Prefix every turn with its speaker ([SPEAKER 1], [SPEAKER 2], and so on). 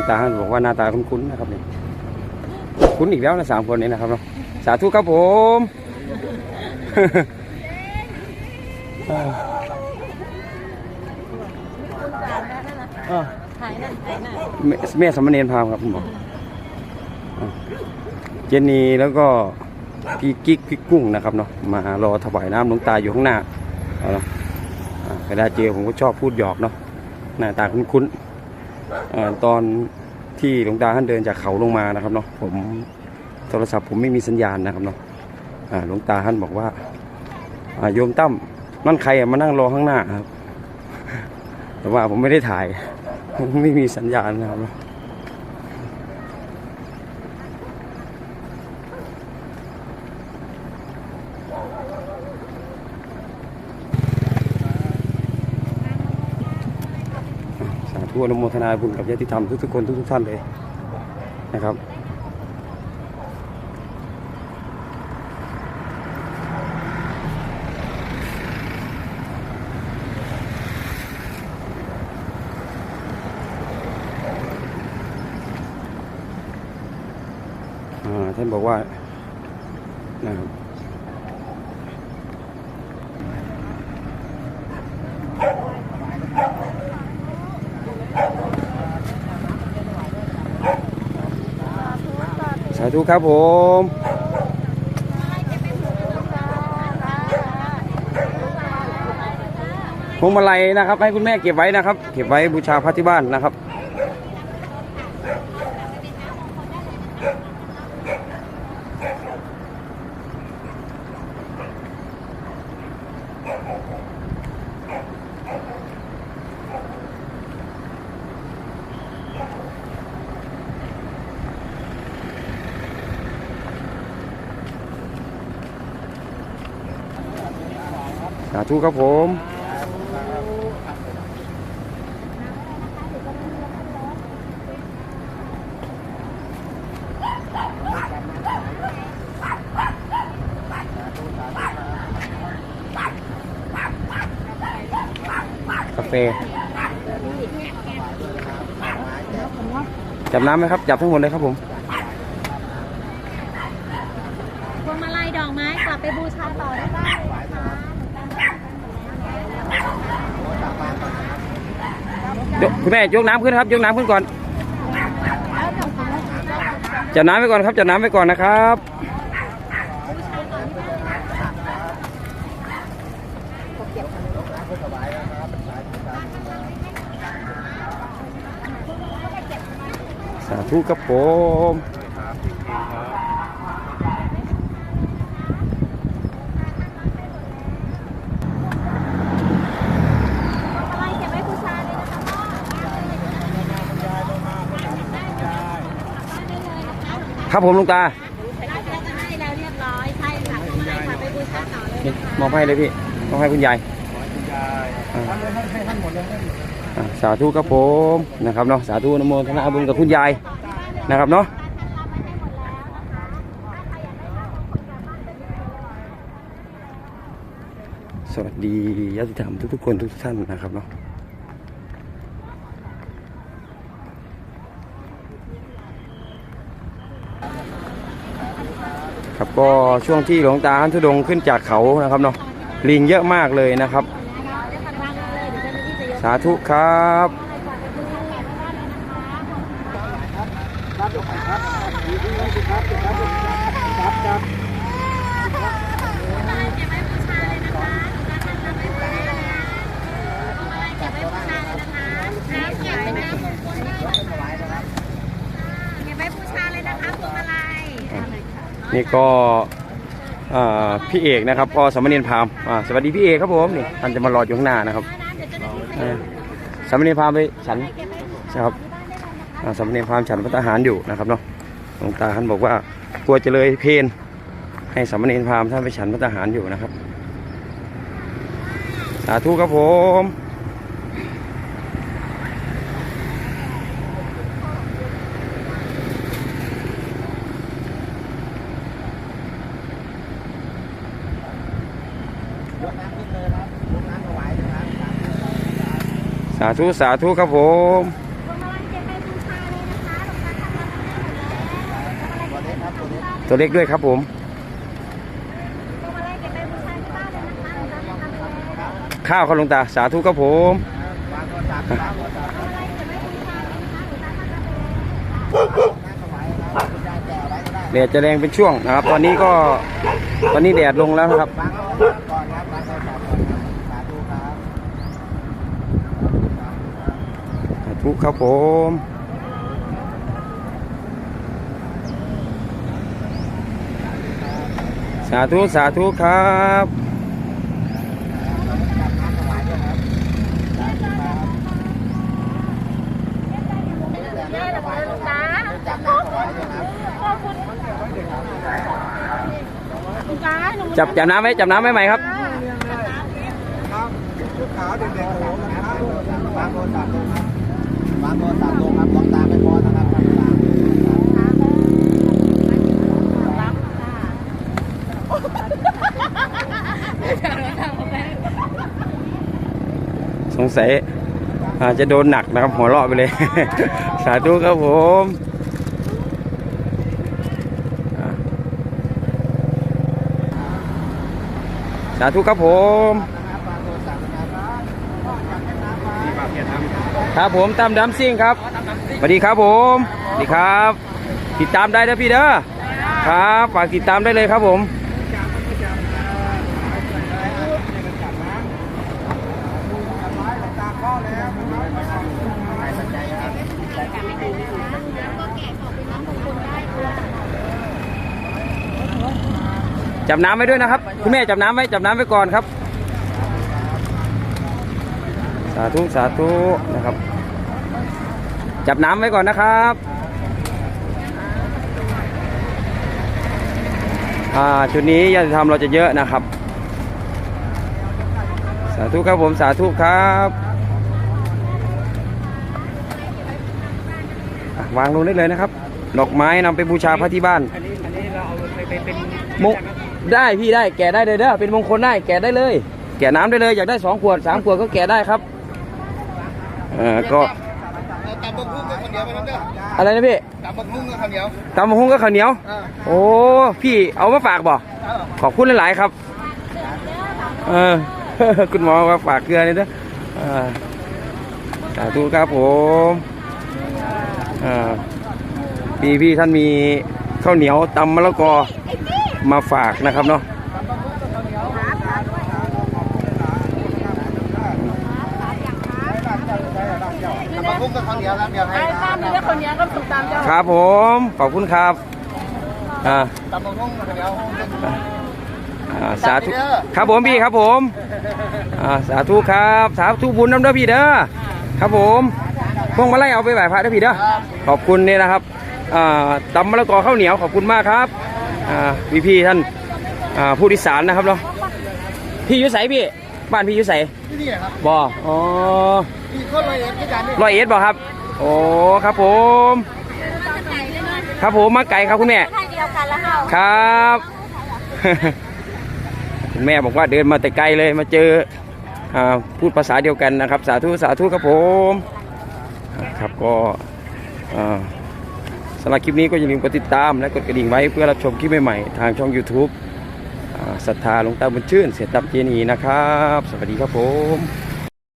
[SPEAKER 1] งตาบอกว่าหน้าตาคุ้นๆนะครับนี่คุ้นอีกแล้วนะสามคนนี้นะครับเนาะสาธุครับผมแม่แม่สามเณรพามครับผมบอกอะเจนนีแล้วก็พี่กิ๊กพี่กุ้งนะครับเนาะมารอถวายน้ำหลวงตาอยู่ข้างหน้าเอาเนาะอะเวลาเจอผมก็ชอบพูดหยอกเนาะหน้าตาคุ้นๆ ตอนที่หลวงตาท่านเดินจากเขาลงมานะครับเนาะผมโทรศัพท์ผมไม่มีสัญญาณนะครับเนาะหลวงตาท่านบอกว่าโยมตั้มนั่นใครมานั่งรอข้างหน้าครับ แต่ว่าผมไม่ได้ถ่ายไม่มีสัญญาณนะครับ สาธุอนุโมทนาบุญกับญาติธรรมทุกๆคนทุกๆท่านเลยนะครับอ่าท่านบอกว่านะครับ ธุครับผมพวงมาลัยนะครับ ให้คุณแม่เก็บไว้นะครับ เก็บไว้บูชาพระที่บ้านนะครับาธุครับผมกาแฟจับน้ำไหมครับจับทั้งหมดเลยครับผม
[SPEAKER 2] พวงมาลัยดอกไม้กลับไปบูชาต่อได้บ้างเล ย
[SPEAKER 1] กคุณแม่ยกน้ำขึ้นครับ ยกน้ำขึ้นก่อน จับน้ำไว้ก่อนครับ จับน้ำไว้ก่อนนะครับ สาธุครับผม
[SPEAKER 2] พวงมาลัยเก็บไว้บูชาเลยนะคะพ่อ
[SPEAKER 1] ครับผมลุงตา
[SPEAKER 2] ได้แล้วก็ให้แล้วเรียบร้อยใช่ค่ะพวงมาลัยค่ะไปบูชาต่อเลย
[SPEAKER 1] นี่
[SPEAKER 2] นะคะ
[SPEAKER 1] มอบให้เลยพี่มอบให้คุณยายอ่าอ่าสาธุครับผมนะครับเนาะสาธุอนโมทนาบุญกับคุณยายนะครับเนาะสวัสดีญาติธรรมทุกๆคนทุกท่านนะครับเนาะครับ ก็ช่วงที่หลวงตาท่านทุดงขึ้นจากเขานะครับเนาะลิงเยอะมากเลยนะครับ สาธุครับ
[SPEAKER 2] ครับไว้บูชาเลยนะคะน้ำเก็บเป็นน้ำมงคลได้นะคะเก็บไว้บูชาเลยนะคะพวงมาลัย
[SPEAKER 1] นี่ก็พี่เอกนะครับพ่อสามเณรพามสวัสดีพี่เอกครับผมนี่ท่านจะมารออยู่ข้างหน้านะครับสามเณรพามไปฉันนะครับสามเณรพามฉันพระทหารอยู่นะครับเนาะหลวงตาท่านบอกว่ากลัวจะเลยเพนให้สามเณรพามท่านไปฉันพระทหารอยู่นะครับ สาธุครับผม ธุสาธุครับผมตัวเล็กด้วยครับผมข้าวครับหลวงตาสาธุครับผม
[SPEAKER 2] แด
[SPEAKER 1] ดจะแรงเป็นช่วงนะครับ ตอนนี้ก็ตอนนี้แดดลงแล้วครับ ธุครับผมสาธุ สาธุครับ
[SPEAKER 2] ได้หรอหลวงตาขอบคุณหลวงตาหนู
[SPEAKER 1] จับจับน้ำไว้จับน้ำไว้ไหมครับ
[SPEAKER 3] ชุดขาวเด็กๆโอ้โหนะครับวางโทรศัพท์ ลงครับวางโทรศัพท์ลงครับลวงตาไม่พอนะครับท่านผู้ชม
[SPEAKER 1] สงสัยอาจจะโดนหนักนะครับ หัวเราะไปเลย สาธุครับผมสาธุครับผม ครับผมตามดัมซิ่งครับสวัสดีครับผมสวัสดีครับ ติดตามได้นะพี่เด้อครับฝากติดตามได้เลยครับผมจับน้ำไว้ด้วยนะครับ คุณแม่จับน้ำไว้จับน้ำไว้ก่อนครับ สาธุสาธุนะครับ จับน้ำไว้ก่อนนะครับอ่าจุดนี้ญาติธรรมเราจะเยอะนะครับ สาธุครับผมสาธุครับอะวางลงได้เลยนะครับ ดอกไม้นำไปบูชาพระที่บ้าน
[SPEAKER 3] อันนี้อันนี้เราเอาไปไปเป็น
[SPEAKER 1] มงได้พี่ได้แกะได้เลยเด้อเป็นมงคลได้แกะได้เลย แกะน้ำได้เลยอยากได้สองขวดสามขวดก็แกะได้ครับเออก็
[SPEAKER 3] ตำบักหุ่งกับข้าวเหนียวไปนั่นเด้อ
[SPEAKER 1] อะไรนะพี่
[SPEAKER 3] ตำบักหุ่งกับข้าวเหนียว
[SPEAKER 1] ตำมะฮุ้งก็ข้าวเหนียว
[SPEAKER 3] อ่า
[SPEAKER 1] โอ้ พี่เอามาฝากบ่ขอบคุณหลายๆครับ เออ คุณหมอมาฝากเกลือนี่เด้ออ่าสาธุครับผมอ่าพี่พี่ท่านมีข้าวเหนียวตำมะละกอมาฝากนะครับเนาะ
[SPEAKER 3] ตำบักกับข้าวเหนียวครับเดี๋ยวให้
[SPEAKER 2] ไอ้ตามีแค่คนเนี้ยก็ถูกตามเจ้า
[SPEAKER 1] ครับผม ขอบคุณครับอ่า
[SPEAKER 3] ตำบักหุ่งกับข้าวเหนียว
[SPEAKER 1] อ่าสาธุครับผมพี่ครับผมอ่าสาธุครับสาธุบุญน้ำเด้อพี่เด้อครับผมพวงมาไล่เอาไปไหว้พระเด้อพี่เด้อขอบคุณนี่นะครับอ่าตำมะละกอข้าวเหนียวขอบคุณมากครับอ่าพี่พี่ท่านอ่าผู้ดิสารนะครับเนาะพี่ยุใสพี่ บ้านพี่อยุใส
[SPEAKER 3] ที่นี่ครับ
[SPEAKER 1] บ่อ๋อ
[SPEAKER 3] มีคนละเอียดที่กันนี่
[SPEAKER 1] ร้อยเอ็ดบ่ครับ โอ้ครับผม ครับผมมาไก่ครับคุณแม่
[SPEAKER 2] ท่านเดียวกันแล้วเฮา
[SPEAKER 1] ครับ คุณแม่บอกว่าเดินมาแต่ไกลเลยมาเจออาพูดภาษาเดียวกันนะครับ สาธุสาธุครับผมอ่าครับก็อ่าสำหรับคลิปนี้ก็อย่าลืมกดติดตามและกดกระดิ่งไว้เพื่อรับชมคลิปใหม่ๆทางช่อง YouTube อ่า ศรัทธาหลวงตาบุญชื่น เสียตับเจนีนะครับ สวัสดีครับผม